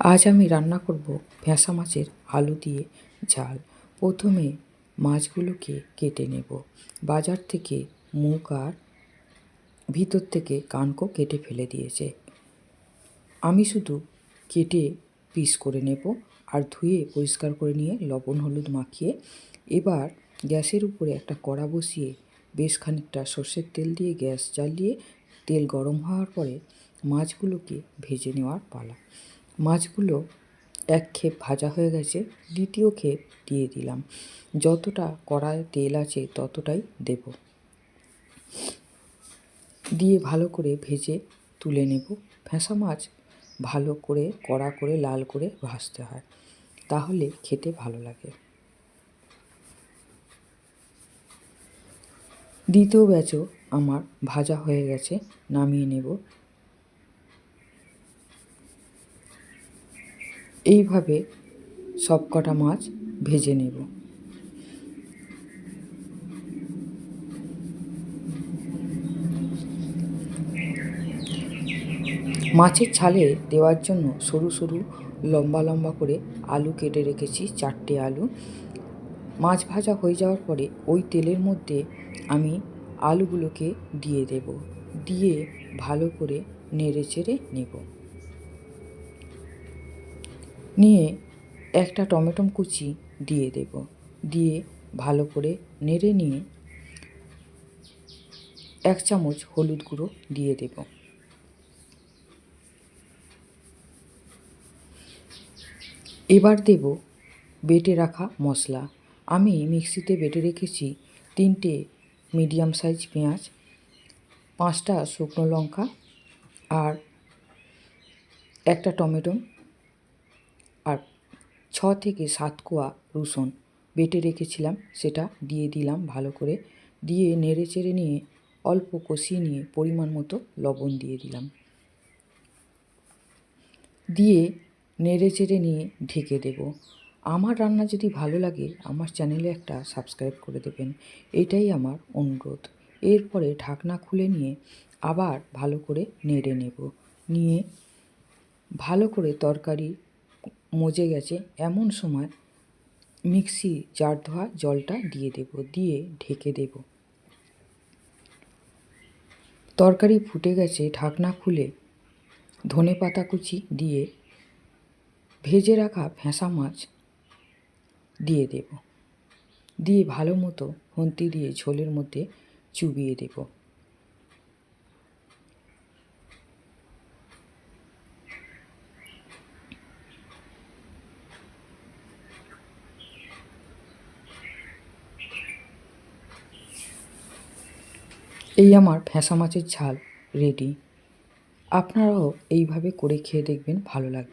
আজ আমি রান্না করব ভ্যাসা মাছের আলু দিয়ে ঝাল। প্রথমে মাছগুলোকে কেটে নেব। বাজার থেকে মুখ আর ভিতর থেকে কানকো কেটে ফেলে দিয়েছে। আমি শুধু কেটে পিস করে নেব আর ধুয়ে পরিষ্কার করে নিয়ে লবণ হলুদ মাখিয়ে এবার গ্যাসের উপরে একটা কড়া বসিয়ে বেশ খানিকটা সর্ষের তেল দিয়ে গ্যাস জ্বালিয়ে তেল গরম হওয়ার পরে মাছগুলোকে ভেজে নেওয়ার পালা। মাছগুলো এক ক্ষেপ ভাজা হয়ে গেছে, দ্বিতীয় ক্ষেপ দিয়ে দিলাম। যতটা কড়ায় তেল আছে ততটাই দেব। দিয়ে ভালো করে ভেজে তুলে নেব। ফ্যাঁসা মাছ ভালো করে কড়া করে লাল করে ভাজতে হয়, তাহলে খেতে ভালো লাগে। দ্বিতীয় ব্যাচও আমার ভাজা হয়ে গেছে, নামিয়ে নেব। এইভাবে সব কটা মাছ ভেজে নেব। মাছের ছালে দেওয়ার জন্য সরু সরু লম্বা লম্বা করে আলু কেটে রেখেছি, চারটে আলু। মাছ ভাজা হয়ে যাওয়ার পরে ওই তেলের মধ্যে আমি আলুগুলোকে দিয়ে দেব। দিয়ে ভালো করে নেড়ে চেড়ে নেব। নিয়ে একটা টমেটো কুচি দিয়ে দেব। দিয়ে ভালো করে নেড়ে নিয়ে এক চামচ হলুদ গুঁড়ো দিয়ে দেব। এবার দেব বেটে রাখা মশলা। আমি মিক্সিতে বেটে রেখেছি তিনটে মিডিয়াম সাইজ পেঁয়াজ, পাঁচটা শুকনো লঙ্কা আর একটা টমেটো ছ থেকে সাত কোয়া রসুন বেটে রেখেছিলাম, সেটা দিয়ে দিলাম ভালো করে। দিয়ে নেড়ে চেড়ে নিয়ে অল্প কষিয়ে নিয়ে পরিমাণ মতো লবণ দিয়ে দিলাম। দিয়ে নেড়ে চেড়ে নিয়ে ঢেকে দেব। আমার রান্না যদি ভালো লাগে, আমার চ্যানেলে একটা সাবস্ক্রাইব করে দেবেন। এটাই আমার অনুরোধ। এরপরে ঢাকনা খুলে নিয়ে আবার ভালো করে নেড়ে নেব। নিয়ে ভালো করে তরকারি মজে গেছে, এমন সময় মিক্সি জার ধোয়া জলটা দিয়ে দেব, দিয়ে ঢেকে দেব। তরকারি ফুটে গেছে, ঢাকনা খুলে ধনে পাতা কুচি দিয়ে ভেজে রাখা ফ্যাঁসা মাছ দিয়ে দেব। দিয়ে ভালো মতো খুন্তি দিয়ে ঝোলের মধ্যে চুবিয়ে দেব। এই আমার ফ্যাঁসা মাছের ঝাল রেডি আপনারাও এইভাবে করে খেয়ে দেখবেন ভালো লাগবে।